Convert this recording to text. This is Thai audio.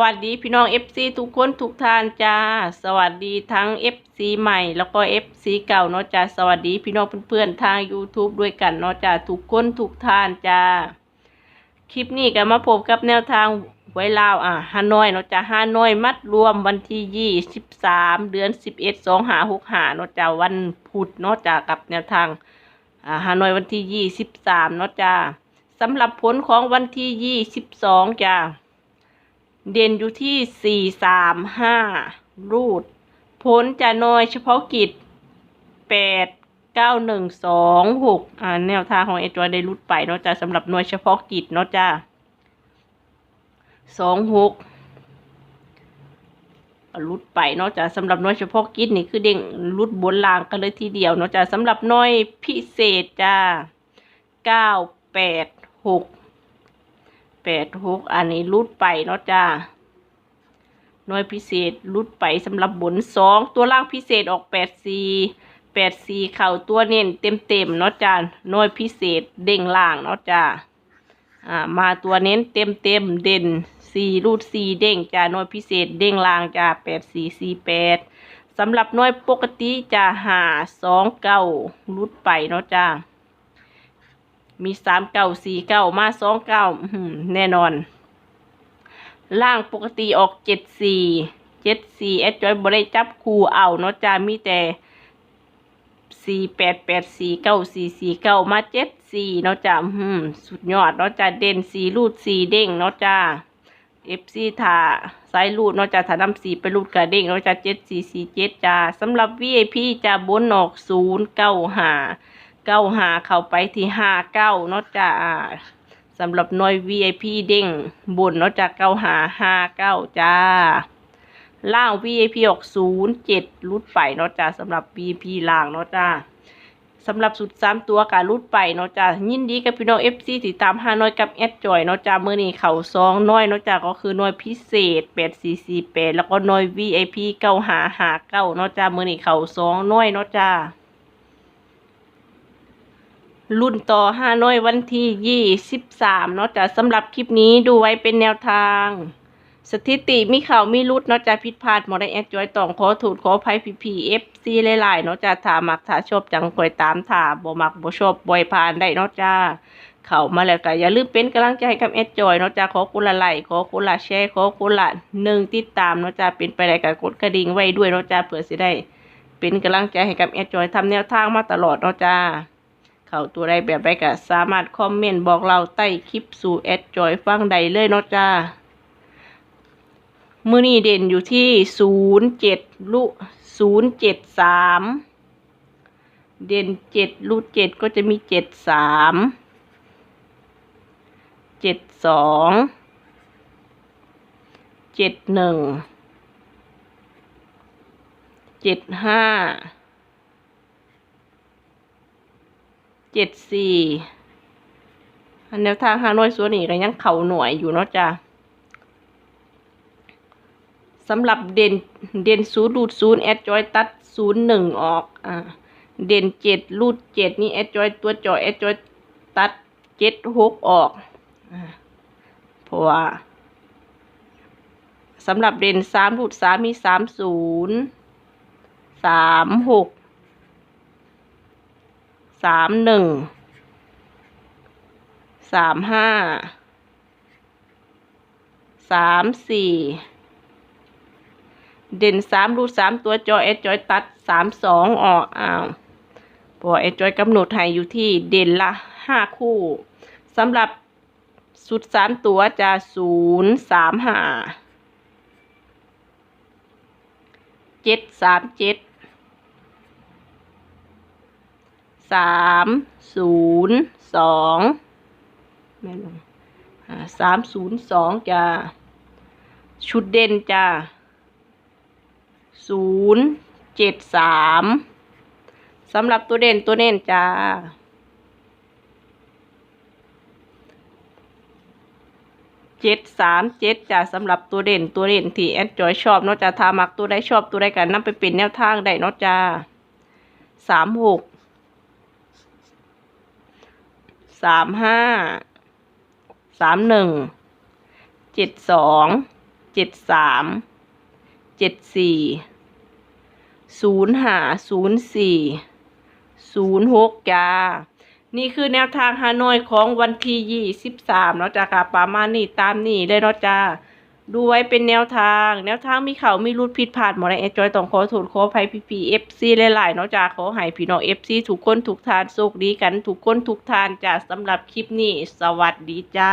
วัสดีพี่น้อง FC ทุกคนทุกท่านจ้า สวัสดีทั้ง FC ใหม่แล้วก็ FC เก่าเนาะจ้าสวัสดีพี่น้องเพื่อนๆทาง YouTube ด้วยกันเนาะจ้าทุกคนทุกท่านจ้าคลิปนี้ก็มาพบกับแนวทางไว้ลาวอะฮานอยเนาะจ้าฮานอยมัดรวมวันที่ยี่สิบสามเดือนสิบเอ็ดสองหาหกหาเนาะจ้าวันพุธเนาะจ้ากับแนวทางอ่าฮานอยวันที่ยี่สิบสามเนาะจ้าสำหรับผลของวันที่ยี่สิบสองจ้า เด่นอยู่ที่สี่สามห้ารูด ผลจะน้อยเฉพาะกิจแปดเก้าหนึ่งสองหกอ่าแนวทางของเอจอยได้รุดไปเนาะจ้าสำหรับหน่วยเฉพาะกิจเนาะจ้าสองหกรุดไปเนาะจ้าสำหรับน่วยเฉพาะกิจนี่คือเด้งรุดบนล่างกันเลยทีเดียวเนาะจ้าสำหรับน่วยพิเศษจ้าเก้าแปดหก แปดหกอันนี้รุดไปเนาะจ้าหน่วยพิเศษรุดไปสำหรับบนสองตัวล่างพิเศษออกแปดสี่แปดสี่เข่าตัวเน้นเต็มเต็มเนาะจ้าหน่วยพิเศษเด้งล่างเนาะจ้าอ่ามาตัวเน้นเต็มเต็มเด่นสี่รูดสี่เด้งจ้าหน่วยพิเศษเด้งล่างจ้าแปดสี่สี่แปดสำหรับหน่วยปกติจะหาสองเก้ารุดไปเนาะจ้า มีสามเก้าสี่เก้ามาสองเก้าแน่นอน ล่างปกติออกเจ็ดสี่เจ็ดสี่แอดจอยบได้จับคูเอาเนาะจ้ามีแต่สี่แปดแปดสี่เก้าสี่สี่เก้ามาเจ็ดสี่เนาะจ้าอืมสุดยอดเนาะจ้าเด่นสี่รูดสี่เด้งเนาะจ้าเอฟซีถาสายรูดเนาะจ้าถานำสี่ไปรูดกระเด้งเนาะจ้าเจ็ดสี่สี่เจ็ดจ้าสำหรับ VIP จะบนออกศูนย์เก้าห้า เก้าหาเข้าไปที่ห้าเก้าเนาะจ้าอ่าสำหรับหน่วย VIP เด้งบนเนาะจ้าเก้าหาห้าเก้าจ้าล่าง VIP ออกศูนย์เจ็ดรุดไปเนาะจ้าสำหรับ VIP ล่างเนาะจ้าสำหรับสุดสามตัวการรุดไปเนาะจ้ายินดีกับพี่น้อง FC ติดตามห้าน้อยกับแอดจอยเนาะจ้าเมื่อนี้เข่าซองน้อยเนาะจ้าก็คือน่วยพิเศษแปดสี่สี่แปดแล้วก็น่วย VIP เก้าหาหาเก้าเนาะจ้าเมื่อนี้เข่าซองน้อยเนาะจ้า รุ่นต่อห้าน้อยวันที่ยี่สิบสามเนาะจ้ะสำหรับคลิปนี้ดูไว้เป็นแนวทาง สถิติมีข่าวมีรุดเนาะจ้ะผิดพลาดหมดได้แอดจอยต้องขอถูกขอภัยพีพีเอฟซีหลายๆเนาะจ้ะถามักถ้าชอบจังคอยตามถาบ่มักบ่ชอบบ่อยผ่านได้เนาะจ้าเข้ามาแล้วก็อย่าลืมเป็นกำลังใจให้กับแอดจอยเนาะจ้ะขอคุณละไลค์ขอคุณละแชร์ขอคุณละหนึ่งติดตามเนาะจ้ะเป็นไปได้ก็กดกระดิ่งไว้ด้วยเนาะจ้ะเผื่อสิได้เป็นกำลังใจให้กับแอดจอยทำแนวทางมาตลอดเนาะจ้า เขาตัวใดแบบใดก็สามารถคอมเมนต์บอกเราใต้คลิปสู่แอดจอยฟังใดเลยเนาะจ้ามือนี้เด่นอยู่ที่ศูนย์เจ็ดลุศูนย์เจ็ดสามเด่นเจ็ดลุเจ็ดก็จะมีเจ็ดสามเจ็ดสองเจ็ดหนึ่งเจ็ดห้า เจ็ดสี่อันแนวทางฮานอยส่วนนี้ก็ยังเข่าหน่วยอยู่เนาะจ้ะสำหรับเด่นเด่นศูนย์รูดศูนย์แอดจอยตัดศูนย์หนึ่งออกอ่าเด่นเจ็ดรูดเจ็ดนี่แอดจอยตัวจอยแอดจอยตัดเจ็ดหกออกอ่าเพราะว่าสำหรับเด่นสามรูดสามมีสามศูนย์สามหก สามหนึ่งสามห้าสามสี่เด่นสามรูดสามตัวจอเอจอยตัดสามสองออกอ้าวพอเอจอยกำหนดให้อยู่ที่เด่นละห้าคู่สำหรับสุดสามตัวจะศูนย์สามห้าเจ็ดสามเจ็ด สามศูนย์สองแม่นบ่อ่าสามศูนย์สองจ้าชุดเด่นจ้าศูนย์เจ็ดสามสำหรับตัวเด่นตัวเน่นจ้าเจ็ดสามเจ็ดจ้าสำหรับตัวเด่นตัวเด่นที่แอดจอยชอบเนาะจ้าถ้ามักตัวใดชอบตัวใดกันนำไปเป็นแนวทางได้เนาะจ้าสามหก สามห้าสามหนึ่งเจ็ดสองเจ็ดสามเจ็ดสี่ศูนย์ห้าศูนย์สี่ศูนย์หกจ้า นี่คือแนวทางฮานอยของวันที่ยี่สิบสามเนาะจ้าค่ะประมาณนี้ตามนี้เลยเนาะจ้า ดูไว้เป็นแนวทาง แนวทางมีเขามีรูดผิดพลาดหมอแรงเอจอยต้องขอโทษขออภัยพี่พีเอฟซีหลายๆเนาะจ้าขอให้พี่น้องเอฟซีทุกคนทุกทานโชคดีกันทุกคนทุกทานจ้าสำหรับคลิปนี้ สวัสดีจ้า